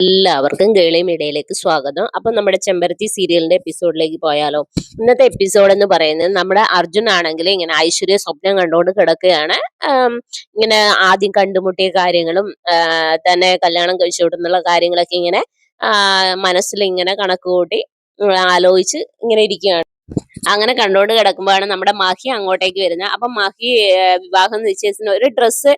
എല്ലാവർക്കും ഗേളി മീഡിയയിലേക്ക് സ്വാഗതം. അപ്പൊ നമ്മുടെ ചെമ്പരത്തി സീരിയലിന്റെ എപ്പിസോഡിലേക്ക് പോയാലോ. ഇന്നത്തെ എപ്പിസോഡ് എന്ന് പറയുന്നത് നമ്മുടെ അർജുൻ ആണെങ്കിൽ ഇങ്ങനെ ഐശ്വര്യ സ്വപ്നം കണ്ടുകൊണ്ട് കിടക്കുകയാണ്. ഇങ്ങനെ ആദ്യം കണ്ടുമുട്ടിയ കാര്യങ്ങളും തന്നെ കല്യാണം കഴിച്ചു വിടുന്നുള്ള കാര്യങ്ങളൊക്കെ ഇങ്ങനെ മനസ്സിൽ ഇങ്ങനെ കണക്ക് കൂട്ടി ആലോചിച്ച് ഇങ്ങനെ ഇരിക്കുകയാണ്. അങ്ങനെ കണ്ടോണ്ട് കിടക്കുമ്പോഴാണ് നമ്മുടെ മാഹി അങ്ങോട്ടേക്ക് വരുന്നത്. അപ്പൊ മാഹി വിവാഹം നിശ്ചയിച്ചിന് ഒരു ഡ്രസ്സ്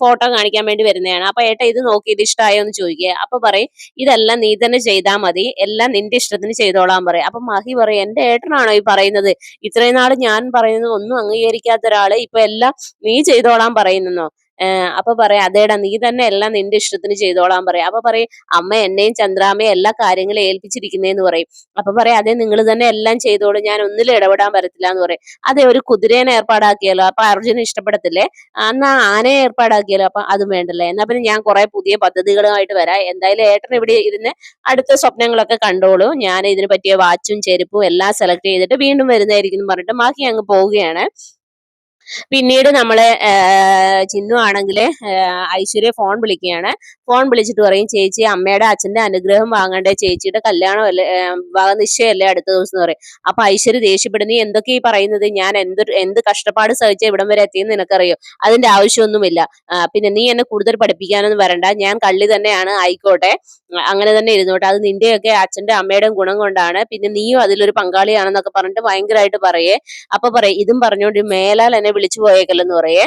ഫോട്ടോ കാണിക്കാൻ വേണ്ടി വരുന്നതാണ്. അപ്പൊ ഏട്ടാ ഇത് നോക്കി ഇത് ഇഷ്ടമായോ എന്ന് ചോദിക്കുക. അപ്പൊ പറയും ഇതെല്ലാം നീ തന്നെ ചെയ്താൽ മതി. എല്ലാം നിന്റെ ഇഷ്ടത്തിന് ചെയ്തോളാൻ പറയും. അപ്പൊ മാഹി പറയും എന്റെ ഏട്ടനാണോ ഈ പറയുന്നത്? ഇത്രയും നാൾ ഞാൻ പറയുന്നത് ഒന്നും അംഗീകരിക്കാത്ത ഒരാൾ. ഇപ്പൊ എല്ലാം നീ ചെയ്തോളാൻ പറയുന്നെന്നോ ഏഹ് അപ്പൊ പറയാം അതേടാ നീ തന്നെ എല്ലാം നിന്റെ ഇഷ്ടത്തിന് ചെയ്തോളാൻ പറയും. അപ്പൊ പറയും അമ്മ എന്നെയും ചന്ദ്രാമയും എല്ലാ കാര്യങ്ങളും ഏൽപ്പിച്ചിരിക്കുന്നേന്ന് പറയും. അപ്പൊ പറയാം അതെ നിങ്ങൾ തന്നെ എല്ലാം ചെയ്തോളൂ ഞാൻ ഒന്നിലും ഇടപെടാൻ പറ്റത്തില്ല എന്ന് പറയും. അതെ ഒരു കുതിരേനെ ഏർപ്പാടാക്കിയാലോ? അപ്പൊ അർജുന ഇഷ്ടപ്പെടത്തില്ലേ? എന്നാ ആനയെ ഏർപ്പാടാക്കിയാലോ? അപ്പൊ അതും വേണ്ടല്ലേ? എന്നാ പിന്നെ ഞാൻ കുറെ പുതിയ പദ്ധതികളുമായിട്ട് വരാം. എന്തായാലും ഏട്ടൻ ഇവിടെ ഇരുന്ന് അടുത്ത സ്വപ്നങ്ങളൊക്കെ കണ്ടോളൂ. ഞാൻ ഇതിന് പറ്റിയ വാച്ചും ചെരുപ്പും എല്ലാം സെലക്ട് ചെയ്തിട്ട് വീണ്ടും വരുന്നതായിരിക്കും പറഞ്ഞിട്ട് ബാക്കി അങ്ങ് പോവുകയാണ്. പിന്നീട് നമ്മളെ ചിന്നു ആണെങ്കിൽ ഐശ്വര്യ ഫോൺ വിളിക്കുകയാണ്. ഫോൺ വിളിച്ചിട്ട് പറയും ചേച്ചി അമ്മയുടെ അച്ഛന്റെ അനുഗ്രഹം വാങ്ങണ്ടേ? ചേച്ചിയുടെ കല്യാണം അല്ലേ നിശ്ചയമല്ലേ അടുത്ത ദിവസം? എന്ന് പറയും. അപ്പൊ ഐശ്വര്യ ദേഷ്യപ്പെടുന്നു. എന്തൊക്കെ ഈ പറയുന്നത്? ഞാൻ എന്ത് എന്ത് കഷ്ടപ്പാട് സഹിച്ച ഇവിടം വരെ എത്തിയെന്ന് നിനക്കറിയോ? അതിന്റെ ആവശ്യമൊന്നുമില്ല. പിന്നെ നീ എന്നെ കൂടുതൽ പഠിപ്പിക്കാനൊന്നും വരണ്ട. ഞാൻ കള്ളി തന്നെയാണ്. ആയിക്കോട്ടെ. അങ്ങനെ തന്നെ ഇരുന്നോട്ടെ. അത് നിന്റെയൊക്കെ അച്ഛന്റെ അമ്മയുടെയും ഗുണം കൊണ്ടാണ്. പിന്നെ നീയും അതിലൊരു പങ്കാളിയാണെന്നൊക്കെ പറഞ്ഞിട്ട് ഭയങ്കരമായിട്ട് പറയേ. അപ്പൊ പറയും ഇതും പറഞ്ഞോണ്ട് മേലാൽ എന്നെ വിളിച്ചു പോയേക്കല്ലെന്ന് പറയേ.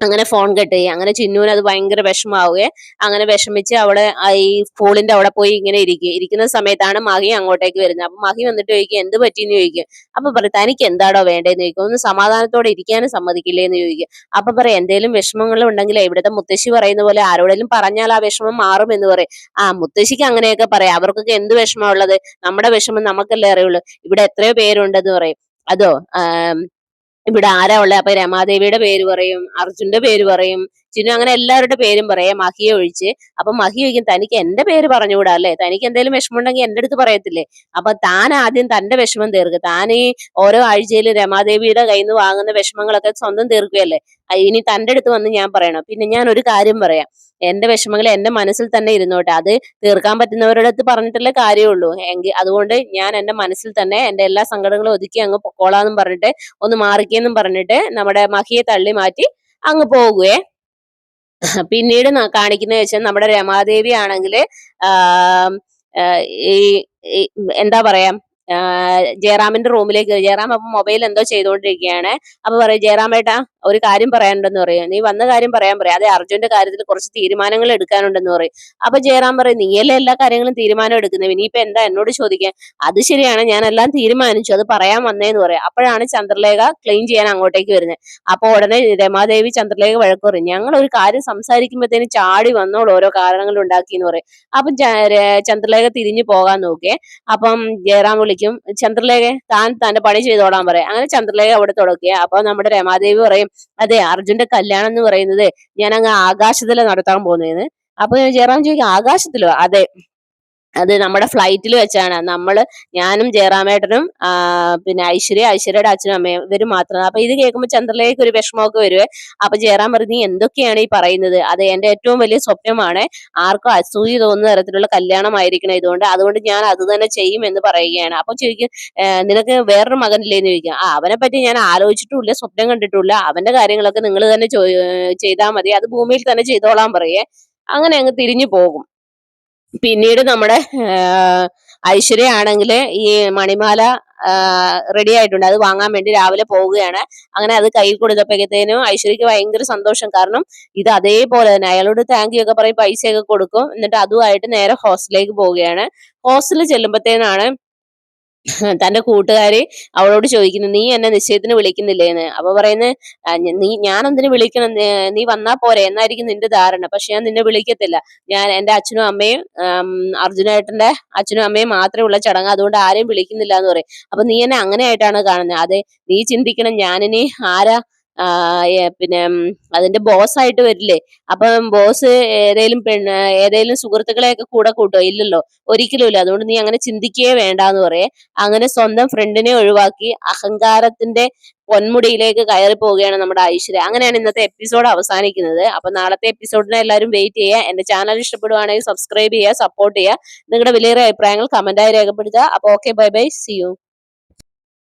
അങ്ങനെ ഫോൺ കട്ട്. ചെയ്യുക അങ്ങനെ ചിന്നുവിന് അത് ഭയങ്കര വിഷമാവുകയെ. അങ്ങനെ വിഷമിച്ച് അവിടെ ഈ ഫോളിന്റെ അവിടെ പോയി ഇങ്ങനെ ഇരിക്കുക ഇരിക്കുന്ന സമയത്താണ് മഹി അങ്ങോട്ടേക്ക് വരുന്നത്. അപ്പൊ മഹി വന്നിട്ട് ചോദിക്കും എന്ത് പറ്റിയെന്ന് ചോദിക്കും? അപ്പൊ പറയും തനിക്ക് എന്താടോ വേണ്ടതെന്ന് ചോദിക്കും. ഒന്ന് സമാധാനത്തോടെ ഇരിക്കാനും സമ്മതിക്കില്ലേ എന്ന് ചോദിക്കും. അപ്പൊ പറയും എന്തെങ്കിലും വിഷമങ്ങൾ ഉണ്ടെങ്കിൽ ഇവിടുത്തെ മുത്തശ്ശി പറയുന്ന പോലെ ആരോടെങ്കിലും പറഞ്ഞാൽ ആ വിഷമം മാറും എന്ന് പറയും. ആ മുത്തശ്ശിക്ക് അങ്ങനെയൊക്കെ പറയാം. അവർക്കൊക്കെ എന്ത് വിഷമമുള്ളത് നമ്മുടെ വിഷമം നമുക്കല്ലേ അറിയുള്ളൂ. ഇവിടെ എത്രയോ പേരുണ്ടെന്ന് പറയും. അതോ ഇവിടെ ആരാ ഉള്ളത് അപ്പൊ രമാദേവിയുടെ പേര് പറയും അർജുന്റെ പേര് പറയും ചിന്നു അങ്ങനെ എല്ലാവരുടെ പേരും പറയാം. മഹിയെ ഒഴിച്ച്. അപ്പൊ മഹി ചോദിക്കും തനിക്ക് എന്റെ പേര് പറഞ്ഞുകൂടാ അല്ലേ? തനിക്ക് എന്തെങ്കിലും വിഷമം ഉണ്ടെങ്കിൽ എന്റെ അടുത്ത് പറയത്തില്ലേ? അപ്പൊ താൻ ആദ്യം തന്റെ വിഷമം തീർക്ക്. താൻ ഈ ഓരോ ആഴ്ചയിൽ രമാദേവിയുടെ കയ്യിൽ നിന്ന് വാങ്ങുന്ന വിഷമങ്ങളൊക്കെ സ്വന്തം തീർക്കുകയല്ലേ? ഇനി തന്റെ അടുത്ത് വന്ന് ഞാൻ പറയണം. പിന്നെ ഞാൻ ഒരു കാര്യം പറയാം. എന്റെ വിഷമങ്ങൾ എന്റെ മനസ്സിൽ തന്നെ ഇരുന്നോട്ടെ. അത് തീർക്കാൻ പറ്റുന്നവരുടെ അടുത്ത് പറഞ്ഞിട്ടല്ലേ കാര്യമുള്ളൂ. എങ്കിൽ അതുകൊണ്ട് ഞാൻ എന്റെ മനസ്സിൽ തന്നെ എന്റെ എല്ലാ സങ്കടങ്ങളും ഒതുക്കി അങ്ങ് പൊക്കോളാന്നും പറഞ്ഞിട്ട് ഒന്ന് മാറിക്കെന്നും പറഞ്ഞിട്ട് നമ്മുടെ മഹിയെ തള്ളി മാറ്റി അങ്ങ് പോകുകയെ പിന്നീട് കാണിക്കുന്ന വെച്ചാൽ നമ്മുടെ രമാദേവി ആണെങ്കിൽ ഈ എന്താ പറയാ ജയറാമിന്റെ റൂമിലേക്ക് ജയറാം അപ്പൊ മൊബൈൽ എന്തോ ചെയ്തുകൊണ്ടിരിക്കുകയാണ്. അപ്പൊ പറയും ജയറാമേട്ടാ ഒരു കാര്യം പറയാനുണ്ടെന്ന് പറയും. നീ വന്ന കാര്യം പറയാൻ പറയാം. അതെ അർജുന്റെ കാര്യത്തിൽ കുറച്ച് തീരുമാനങ്ങൾ എടുക്കാനുണ്ടെന്ന് പറയും. അപ്പൊ ജയറാം പറയും നീയല്ലേ എല്ലാ കാര്യങ്ങളും തീരുമാനം എടുക്കുന്നത് ഇനിയിപ്പോ എന്താ എന്നോട് ചോദിക്കാൻ? അത് ശരിയാണ്. ഞാൻ എല്ലാം തീരുമാനിച്ചു. അത് പറയാൻ വന്നേന്ന് പറയാം. അപ്പോഴാണ് ചന്ദ്രലേഖ ക്ലെയിം ചെയ്യാൻ അങ്ങോട്ടേക്ക് വരുന്നത് അപ്പൊ ഉടനെ രമാദേവി ചന്ദ്രലേഖ വഴക്ക് പറയും. ഞങ്ങൾ ഒരു കാര്യം സംസാരിക്കുമ്പോഴത്തേന് ചാടി വന്നോളൂ. ഓരോ കാരണങ്ങൾ ഉണ്ടാക്കി എന്ന് പറയും. അപ്പം ചന്ദ്രലേഖ തിരിഞ്ഞു പോകാൻ നോക്കിയേ. അപ്പം ജയറാം വിളിക്കും ചന്ദ്രലേഖ താൻ തന്റെ പണി ചെയ്തോളാൻ പറയും. അങ്ങനെ ചന്ദ്രലേഖ അവിടെ തുടക്കുക അപ്പൊ നമ്മുടെ രമാദേവി പറയും അതെ അർജുന്റെ കല്യാണം എന്ന് പറയുന്നത് ഞാൻ അങ്ങ് ആകാശത്തിൽ നടത്താൻ പോകുന്നതെന്ന്. അപ്പൊ ജയറാം ചോദിക്കും ആകാശത്തിലോ? അതെ. അത് നമ്മുടെ ഫ്ലൈറ്റിൽ വെച്ചാണ്. നമ്മൾ ഞാനും ജയറാമേട്ടനും പിന്നെ ഐശ്വര്യ ഐശ്വര്യയുടെ അച്ഛനും അമ്മയും ഇവർ മാത്രമാണ്. അപ്പൊ ഇത് കേൾക്കുമ്പോൾ ചന്ദ്രലേക്ക് ഒരു വിഷമമൊക്കെ വരുവേ. അപ്പൊ ജയറാം പറഞ്ഞു എന്തൊക്കെയാണ് ഈ പറയുന്നത്? അത് എന്റെ ഏറ്റവും വലിയ സ്വപ്നമാണ്. ആർക്കും അസൂയ തോന്നുന്ന തരത്തിലുള്ള കല്യാണമായിരിക്കണം ഇതുകൊണ്ട്. അതുകൊണ്ട് ഞാൻ അത് തന്നെ ചെയ്യും എന്ന് പറയുകയാണ്. അപ്പൊ ചോദിക്കും "ഏ, നിനക്ക് വേറൊരു മകനില്ലേന്ന് ചോദിക്കാം. ആ അവനെ പറ്റി ഞാൻ ആലോചിച്ചിട്ടുമില്ല സ്വപ്നം കണ്ടിട്ടില്ല അവന്റെ കാര്യങ്ങളൊക്കെ നിങ്ങൾ തന്നെ ചെയ്താൽ മതി. അത് ഭൂമിയിൽ തന്നെ ചെയ്തോളാൻ പറയേ. അങ്ങനെ അങ്ങ് തിരിഞ്ഞു പോകും. പിന്നീട് നമ്മുടെ ഐശ്വര്യ ആണെങ്കിൽ ഈ മണിമാല റെഡി ആയിട്ടുണ്ട്. അത് വാങ്ങാൻ വേണ്ടി രാവിലെ പോവുകയാണ്. അങ്ങനെ അത് കയ്യിൽ കൊടുത്തപ്പോഴത്തേനും ഐശ്വര്യക്ക് ഭയങ്കര സന്തോഷം. കാരണം ഇത് അതേപോലെ തന്നെ. അയാളോട് താങ്ക് യു ഒക്കെ പറയും പൈസയൊക്കെ കൊടുക്കും. എന്നിട്ട് അതുമായിട്ട് നേരെ ഹോസ്റ്റലിലേക്ക് പോവുകയാണ്. ഹോസ്റ്റലിൽ ചെല്ലുമ്പോഴത്തേനാണ് തന്റെ കൂട്ടുകാര് അവളോട് ചോദിക്കുന്നു നീ എന്നെ നിശ്ചയത്തിന് വിളിക്കുന്നില്ലേന്ന്? അപ്പൊ പറയുന്നത് "ആ, നീ ഞാൻ എന്തിനു വിളിക്കണം നീ- വന്നാ പോരെ എന്നായിരിക്കും നിന്റെ ധാരണ. പക്ഷെ ഞാൻ നിന്നെ വിളിക്കത്തില്ല. ഞാൻ എന്റെ അച്ഛനും അമ്മയും അർജുനേട്ടന്റെ അച്ഛനും അമ്മയും മാത്രമേ ഉള്ള ചടങ്ങ്. അതുകൊണ്ട് ആരെയും വിളിക്കുന്നില്ല എന്ന് പറയും. അപ്പൊ നീ എന്നെ അങ്ങനെയായിട്ടാണ് കാണുന്നത് അതെ നീ ചിന്തിക്കണം ഞാനിനി ആരാ പിന്നെ അതിന്റെ ബോസ് ആയിട്ട് വരില്ലേ? അപ്പം ബോസ് ഏതേലും പെണ്ണ് ഏതേലും സുഹൃത്തുക്കളെയൊക്കെ കൂടെ കൂട്ടോ? ഇല്ലല്ലോ. ഒരിക്കലും ഇല്ല. അതുകൊണ്ട് നീ അങ്ങനെ ചിന്തിക്കുകയേ വേണ്ടാന്ന് പറയേ. അങ്ങനെ സ്വന്തം ഫ്രണ്ടിനെ ഒഴിവാക്കി അഹങ്കാരത്തിന്റെ പൊന്മുടിയിലേക്ക് കയറി പോവുകയാണ് നമ്മുടെ ഐശ്വര്യ. അങ്ങനെയാണ് ഇന്നത്തെ എപ്പിസോഡ് അവസാനിക്കുന്നത്. അപ്പൊ നാളത്തെ എപ്പിസോഡിനെ എല്ലാവരും വെയിറ്റ് ചെയ്യുക. എന്റെ ചാനൽ ഇഷ്ടപ്പെടുവാണെങ്കിൽ സബ്സ്ക്രൈബ് ചെയ്യുക സപ്പോർട്ട് ചെയ്യുക. നിങ്ങളുടെ വിലയേറിയ അഭിപ്രായങ്ങൾ കമന്റായി രേഖപ്പെടുത്തുക. അപ്പൊ okay bye bye see you